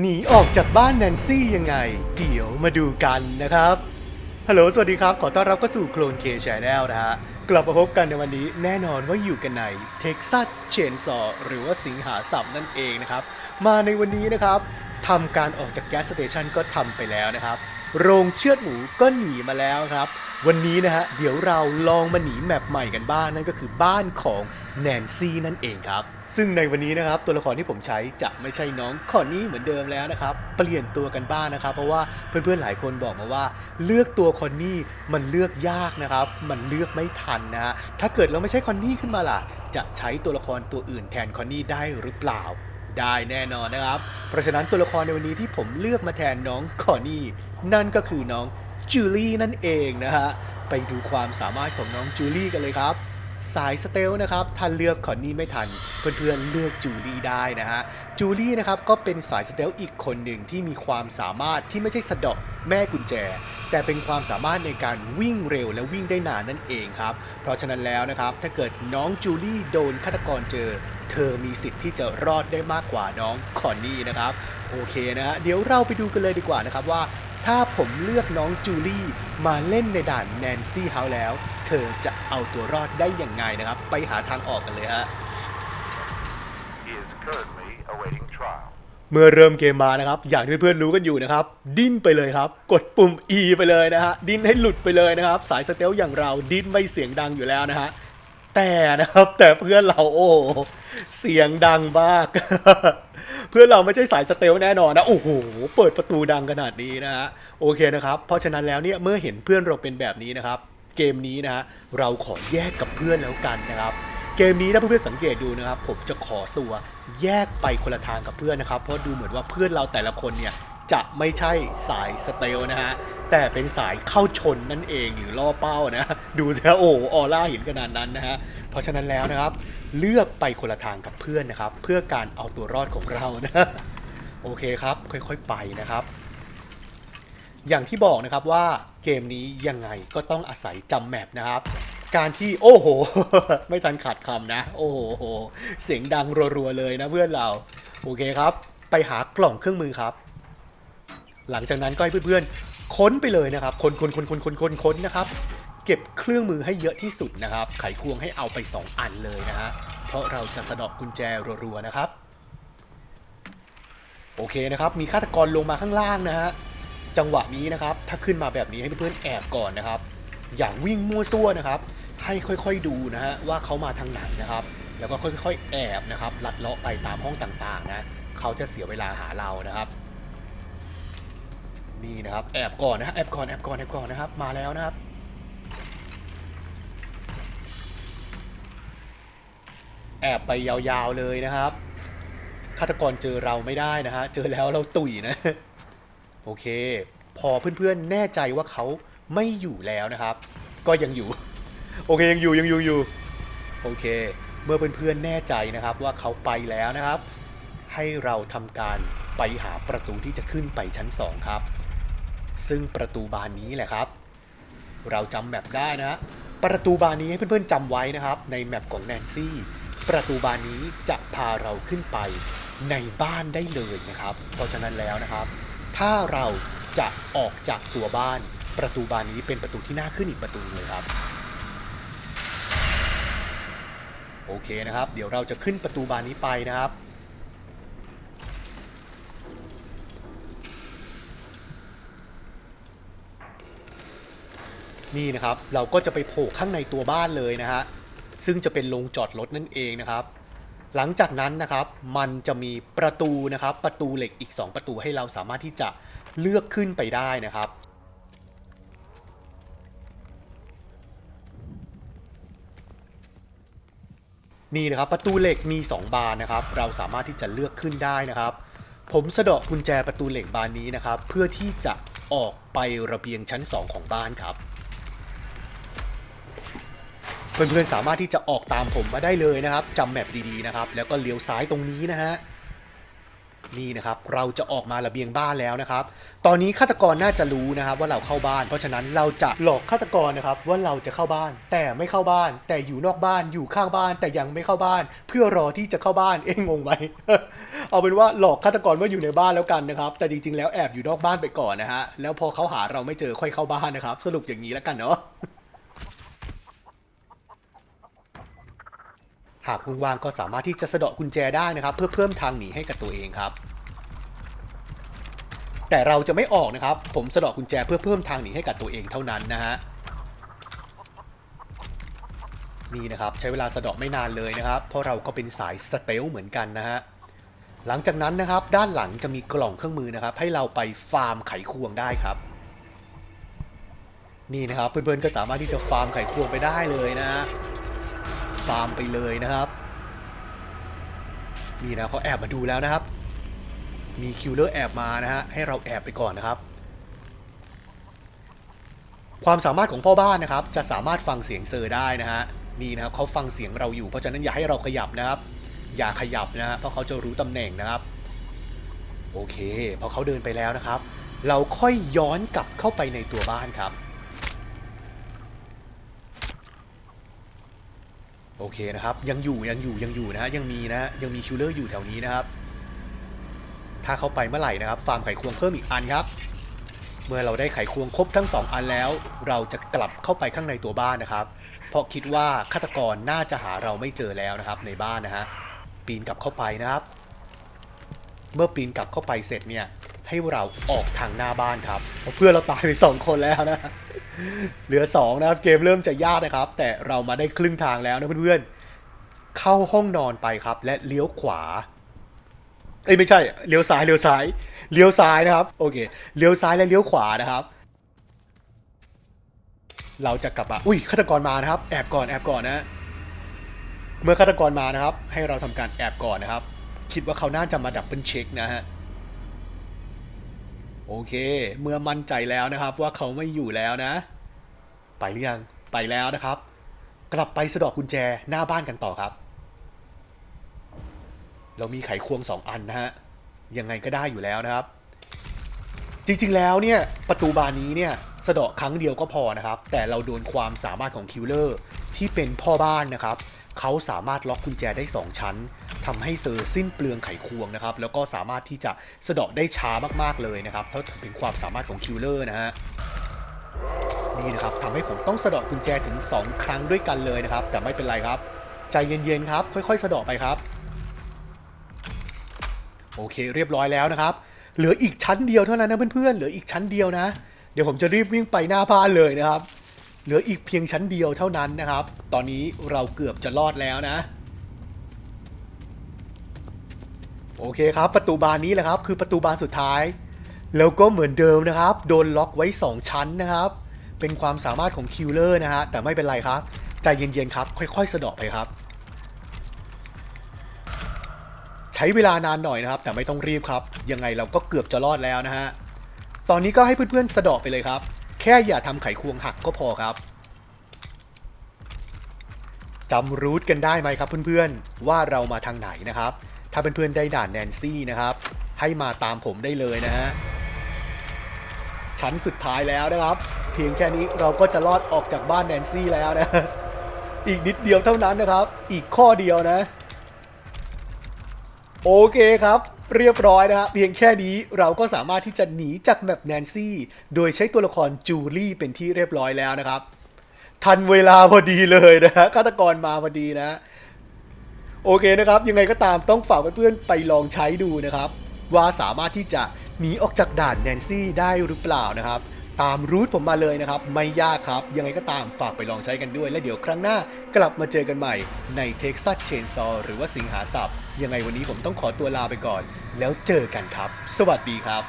หนีออกจากบ้านแนนซี่ยังไง เดี๋ยวมาดูกันนะครับ ฮัลโหล สวัสดีครับ ขอต้อนรับเข้าสู่โคลนเคชแนลนะฮะ กลับมาพบกันในวันนี้แน่นอนว่าอยู่กันในเท็กซัสเชนซอหรือว่าสิงหาสับนั่นเองนะครับ มาในวันนี้นะครับทำการออกจากแก๊สสเตชันก็ทำไปแล้วนะครับ โรงเชือดหมูก็หนีมาแล้วครับ วันนี้นะฮะ เดี๋ยวเราลองมาหนีแมปใหม่กันบ้างนั่นก็คือบ้านของแนนซี่นั่นเองครับ ซึ่งในวันนี้นะครับตัวละครที่ผมใช้จะไม่ใช่น้องคอนนี่เหมือนเดิมแล้วนะครับ เปลี่ยนตัวกันบ้างนะครับ เพราะว่าเพื่อนๆหลายคนบอกมาว่า เลือกตัวคอนนี่มันเลือกยากนะครับ มันเลือกไม่ทันนะฮะถ้าเกิดเราไม่ใช่คอนนี่ขึ้นมาล่ะ จะใช้ตัวละครตัวอื่นแทนคอนนี่ได้หรือเปล่า ได้แน่นอนนะครับ เพราะฉะนั้นตัวละครในวันนี้ที่ผมเลือกมาแทนน้องคอนนี่นั่นก็คือน้องจูลี่นั่นเองนะฮะไปดูความสามารถของน้องจูลี่กันเลยครับ สายสเตลนะครับถ้าเลือกคอนนี่ไม่ทัน เพื่อนๆเลือกจูลี่ได้นะฮะจูลี่นะครับก็เป็นสายสเตลอีกคนหนึ่งที่มีความสามารถที่ไม่ใช่สะดาะแม่กุญแจ แต่เป็นความสามารถในการวิ่งเร็วและวิ่งได้นานนั่นเองครับ เพราะฉะนั้นแล้วนะครับถ้าเกิดน้องจูลี่โดนฆาตกรเจอ เธอมีสิทธิ์ที่จะรอดได้มากกว่าน้องคอนนี่นะครับโอเคนะฮะเดี๋ยวเราไปดูกันเลยดีกว่านะครับว่า ถ้าผมเลือกน้องจูลี่มาเล่นในด่านแนนซี่เฮาแล้ว เธอจะเอาตัวรอดได้อยังไงนะครับ ไปหาทางออกกันเลยฮะเมื่อเริ่มเกมมานะครับ อย่างที่เพื่อนๆรู้กันอยู่นะครับ ดิ้นไปเลยครับ กดปุ่ม E ไปเลยนะฮะ ดิ้นให้หลุดไปเลยนะครับ สายสเตลอย่างเราดิ้นไม่เสียงดังอยู่แล้วนะฮะ แต่นะครับ แต่เพื่อนเราโอ้เสียงดังมาก เพื่อนเราไม่ใช่สายสเตลแน่นอนนะโอ้โหเปิดประตูดังขนาดนี้นะฮะโอเคนะครับ เพราะฉะนั้นแล้วเนี่ยเมื่อเห็นเพื่อนเราเป็นแบบนี้นะครับ เกมนี้นะฮะเราขอแยกกับเพื่อนแล้วกันนะครับเกมนี้ถ้าเพื่อนๆสังเกตดูนะครับ ผมจะขอตัวแยกไปคนละทางกับเพื่อนนะครับ เพราะดูเหมือนว่าเพื่อนเราแต่ละคนเนี่ย จะไม่ใช่สายสเตลนะฮะ แต่เป็นสายเข้าชนนั่นเองหรือล่อเป้านะ ดูแล้วโอ้ออร่าเห็นขนาดนั้นนะฮะ เพราะฉะนั้นแล้วนะครับ เลือกไปคนละทางกับเพื่อนนะครับ เพื่อการเอาตัวรอดของเรานะโอเคครับ ค่อยๆไปนะครับ อย่างที่บอกนะครับว่าเกมนี้ยังไงก็ต้องอาศัยจำแมปนะครับ การที่โอ้โห ไม่ทันขาดคำนะ โอ้โห เสียงดังรัวๆเลยนะเพื่อนเรา โอเคครับ ไปหากล่องเครื่องมือครับ หลังจากนั้นก็ให้เพื่อนๆ ค้นไปเลยนะครับ ค้นค้นค้นค้นค้นค้นค้นนะครับ เก็บเครื่องมือให้เยอะที่สุดนะครับ ไขควงให้เอาไป 2 อันเลยนะฮะ เพราะเราจะสะเดอกกุญแจรัวๆนะครับ โอเคนะครับ มีฆาตกรลงมาข้างล่างนะฮะ จังหวะนี้นะครับ ถ้าขึ้นมาแบบนี้ให้เพื่อนๆแอบก่อนนะครับ อย่างวิ่งมั่วซั่วนะครับ ให้ค่อยๆดูนะฮะว่าเขามาทางไหนนะครับ แล้วก็ค่อยๆ แอบนะครับ ลัดเลาะไปตามห้องต่างๆนะ เขาจะเสียเวลาหาเรานะครับ นี่นะครับ แอบก่อนนะฮะแอบก่อนแอบก่อนแอบก่อนนะครับ มาแล้วนะครับ แอบไปยาวๆเลยนะครับฆาตกรเจอเราไม่ได้นะฮะ เจอแล้วเราตุ๋ยนะ โอเค พอเพื่อนๆแน่ใจว่าเขาไม่อยู่แล้วนะครับ ก็ยังอยู่ โอเคยังอยู่ยังอยู่อยู่ โอเค เมื่อเพื่อนๆแน่ใจนะครับว่าเขาไปแล้วนะครับ ให้เราทำการไปหาประตูที่จะขึ้นไปชั้น 2 ครับ ซึ่งประตูบานนี้แหละครับ เราจำแมปได้นะฮะประตูบานนี้ให้เพื่อนๆจำไว้นะครับ ในแมปของแนนซี่ ประตูบานนี้จะพาเราขึ้นไปในบ้านได้เลยนะครับ เพราะฉะนั้นแล้วนะครับ ถ้าเราจะออกจากตัวบ้าน ประตูบานนี้เป็นประตูที่น่าขึ้นอีกประตูเลยครับ โอเคนะครับ เดี๋ยวเราจะขึ้นประตูบานนี้ไปนะครับ นี่นะครับ เราก็จะไปโผล่ข้างในตัวบ้านเลยนะฮะ ซึ่งจะเป็นโรงจอดรถนั่นเองนะครับ หลังจากนั้นนะครับ มันจะมีประตูนะครับ ประตูเหล็กอีก 2 ประตูให้เราสามารถที่จะเลือกขึ้นไปได้นะครับนี่นะครับประตูเหล็กมี 2 บานนะครับ เราสามารถที่จะเลือกขึ้นได้นะครับ ผมสะดาะกุญแจประตูเหล็กบานนี้นะครับ เพื่อที่จะออกไประเบียงชั้น 2 ของบ้านครับ เพื่อนๆสามารถที่จะออกตามผมมาได้เลยนะครับจำแมปดีๆนะครับ แล้วก็เลี้ยวซ้ายตรงนี้นะฮะนี่นะครับเราจะออกมาระเบียงบ้านแล้วนะครับ ตอนนี้ฆาตกรน่าจะรู้นะครับว่าเราเข้าบ้าน เพราะฉะนั้นเราจะหลอกฆาตกรนะครับว่าเราจะเข้าบ้าน แต่ไม่เข้าบ้าน แต่อยู่นอกบ้านอยู่ข้างบ้าน แต่ยังไม่เข้าบ้าน เพื่อรอที่จะเข้าบ้านเอ๊งงไหมเอาเป็นว่าหลอกฆาตกรว่าอยู่ในบ้านแล้วกันนะครับ แต่จริงๆแล้วแอบอยู่นอกบ้านไปก่อนนะฮะแล้วพอเขาหาเราไม่เจอค่อยเข้าบ้านนะครับ สรุปอย่างนี้แล้วกันเนาะ หากคุณวางก็สามารถที่จะสะเดาะกุญแจได้นะครับ เพื่อเพิ่มทางหนีให้กับตัวเองครับ แต่เราจะไม่ออกนะครับ ผมสะเดาะกุญแจเพื่อเพิ่มทางหนีให้กับตัวเองเท่านั้นนะฮะนี่นะครับใช้เวลาสะเดาะไม่นานเลยนะครับ เพราะเราก็เป็นสายสเตลเหมือนกันนะฮะหลังจากนั้นนะครับ ด้านหลังจะมีกล่องเครื่องมือนะครับ ให้เราไปฟาร์มไขควงได้ครับ นี่นะครับเพื่อนๆก็สามารถที่จะฟาร์มไขควงไปได้เลยนะฮะ ฟาร์มไปเลยนะครับ นี่นะเขาแอบมาดูแล้วนะครับ มีคิวเลอร์แอบมานะฮะให้เราแอบไปก่อนนะครับ ความสามารถของพ่อบ้านนะครับ จะสามารถฟังเสียงเซอร์ได้นะฮะนี่นะครับเขาฟังเสียงเราอยู่เพราะฉะนั้นอย่าให้เราขยับนะครับ อย่าขยับนะฮะเพราะเขาจะรู้ตำแหน่งนะครับ โอเคพอเขาเดินไปแล้วนะครับ เราค่อยย้อนกลับเข้าไปในตัวบ้านครับ โอเคนะครับ ยังอยู่ยังอยู่ยังอยู่นะฮะยังมีนะ ยังมีคิลเลอร์อยู่แถวนี้นะครับ ถ้าเข้าไปเมื่อไหร่นะครับ ฟาร์มไขควงเพิ่มอีกอันครับ เมื่อเราได้ไขควงครบทั้ง 2 อันแล้ว เราจะกลับเข้าไปข้างในตัวบ้านนะครับ เพราะคิดว่าฆาตกรน่าจะหาเราไม่เจอแล้วนะครับ ในบ้านนะฮะปีนกลับเข้าไปนะครับ เมื่อปีนกลับเข้าไปเสร็จเนี่ย ให้เราออกทางหน้าบ้านครับเพราะเพื่อนเราตายไปสองคนแล้วนะ เหลือ 2 นะครับ เกมเริ่มจะยากนะครับ แต่เรามาได้ครึ่งทางแล้วนะเพื่อนๆ เข้าห้องนอนไปครับ และเลี้ยวขวาเอ้ยไม่ใช่เลี้ยวซ้ายเลี้ยวซ้ายเลี้ยวซ้ายนะครับโอเคเลี้ยวซ้ายและเลี้ยวขวานะครับ เราจะกลับมาอุ้ยฆาตกรมานะครับ แอบก่อนแอบก่อนนะเมื่อฆาตกรมานะครับ ให้เราทำการแอบก่อนนะครับ คิดว่าเขาน่าจะมาดับเบิลเช็คนะฮะ โอเค เมื่อมั่นใจแล้วนะครับว่าเขาไม่อยู่แล้วนะ ไปหรือยัง ไปแล้วนะครับ กลับไปสะดอกกุญแจหน้าบ้านกันต่อครับ เรามีไขควงสองอันนะฮะ ยังไงก็ได้อยู่แล้วนะครับ จริงๆแล้วเนี่ยประตูบานนี้เนี่ยสะดาะครั้งเดียวก็พอนะครับ แต่เราโดนความสามารถของคิวเลอร์ที่เป็นพ่อบ้านนะครับ เขาสามารถล็อกกุญแจได้ 2 ชั้นทำให้เซอร์สิ้นเปลืองไขควงนะครับ แล้วก็สามารถที่จะสะเดาะได้ช้ามากๆเลยนะครับเพราถือเป็นความสามารถของคิวเลอร์นะฮะนี่นะครับทำให้ผมต้องสะเดาะกุญแจถึง 2 ครั้งด้วยกันเลยนะครับ แต่ไม่เป็นไรครับ ใจเย็นๆครับ ค่อยๆ สะเดาะไปครับ โอเคเรียบร้อยแล้วนะครับ เหลืออีกชั้นเดียวเท่านั้นนะเพื่อนๆเหลืออีกชั้นเดียวนะ เดี๋ยวผมจะรีบวิ่งไปหน้าบ้านเลยนะครับ เหลืออีกเพียงชั้นเดียวเท่านั้นนะครับ ตอนนี้เราเกือบจะรอดแล้วนะ โอเคครับ ประตูบานนี้แหละครับ คือประตูบานสุดท้าย แล้วก็เหมือนเดิมนะครับ โดนล็อกไว้ 2 ชั้นนะครับ เป็นความสามารถของคิวเลอร์นะฮะ แต่ไม่เป็นไรครับ ใจเย็นๆครับ ค่อยๆ สะดาะไปครับ ใช้เวลานานหน่อยนะครับ แต่ไม่ต้องรีบครับ ยังไงเราก็เกือบจะรอดแล้วนะฮะ ตอนนี้ก็ให้เพื่อนๆ สะดาะไปเลยครับ แค่อย่าทำไขควงหักก็พอครับจำรูทกันได้ไหมครับเพื่อนๆ ว่าเรามาทางไหนนะครับ ถ้าเพื่อนๆได้ด่านแนนซี่นะครับ ให้มาตามผมได้เลยนะฮะชั้นสุดท้ายแล้วนะครับ เพียงแค่นี้เราก็จะรอดออกจากบ้านแนนซี่แล้วนะอีกนิดเดียวเท่านั้นนะครับ อีกข้อเดียวนะ โอเคครับ เรียบร้อยนะฮะเพียงแค่นี้เราก็สามารถที่จะหนีจากแมปแนนซี่ โดยใช้ตัวละครจูลี่เป็นที่เรียบร้อยแล้วนะครับ ทันเวลาพอดีเลยนะฮะฆาตกรมาพอดีนะ โอเคนะครับ ยังไงก็ตามต้องฝากเพื่อนๆไปลองใช้ดูนะครับ ว่าสามารถที่จะหนีออกจากด่านแนนซี่ได้หรือเปล่านะครับตามรูทผมมาเลยนะครับ ไม่ยากครับ ยังไงก็ตามฝากไปลองใช้กันด้วย และเดี๋ยวครั้งหน้า กลับมาเจอกันใหม่ใน Texas Chainsaw หรือว่าสิงหาศัพท์ ยังไงวันนี้ผมต้องขอตัวลาไปก่อน แล้วเจอกันครับ สวัสดีครับ